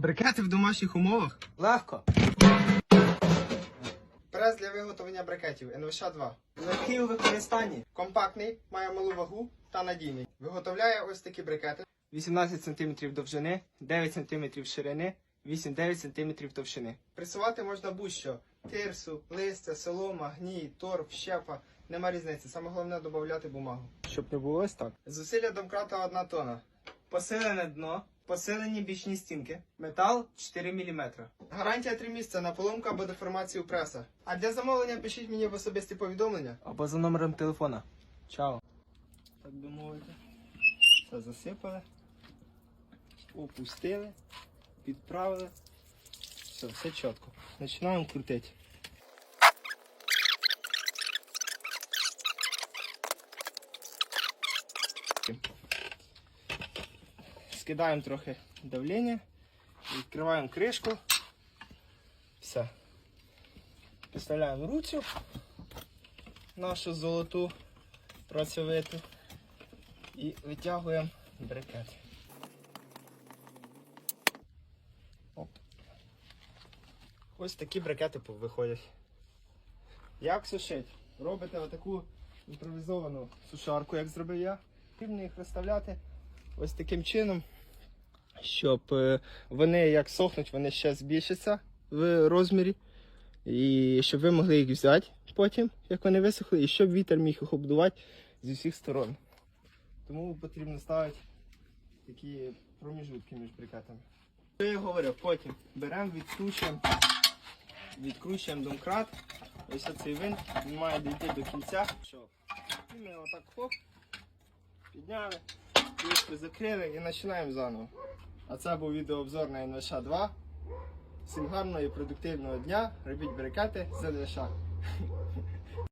Брикети в домашніх умовах. Легко. Прес для виготовлення брикетів НВШ 2. Легкий у використанні. Компактний, має малу вагу та надійний. Виготовляє ось такі брикети. 18 см довжини, 9 см ширини, 8-9 см товщини. Пресувати можна будь-що. Тирсу, листя, солома, гній, торф, щепа. Нема різниці. Саме головне додати бумагу. Щоб не було ось так. Зусилля домкрата 1 тонна. Посилене дно, посилені бічні стінки, метал 4 мм. Гарантія 3 місяця на поломку або деформацію преса. А для замовлення пишіть мені в особисті повідомлення. Або за номером телефона. Чао. Так би мовити. Все засипали, опустили, підправили. Все, все чітко. Починаємо крутити. Скидаємо трохи давлення, відкриваємо кришку. Все. Підставляємо руцю нашу золоту працьовиту і витягуємо брикет. Ось такі брикети виходять. Як сушить? Робите отаку імпровізовану сушарку, як зробив я. Потрібно їх розставляти ось таким чином, щоб е, вони як сохнуть, вони ще збільшаться в розмірі. І щоб ви могли їх взяти потім, як вони висохли, і щоб вітер міг їх обдувати з усіх сторон. Тому потрібно ставити такі проміжутки між брикетами. Що я говорив, потім беремо, відкручуємо, відкручуємо домкрат. Ось оцей винт, він має дійти до кінця. Що? І ми отак хоп, підняли, закрили і починаємо заново. А це був відеообзор на НВШ 2. Всім гарного і продуктивного дня. Робіть брикети з НВШ.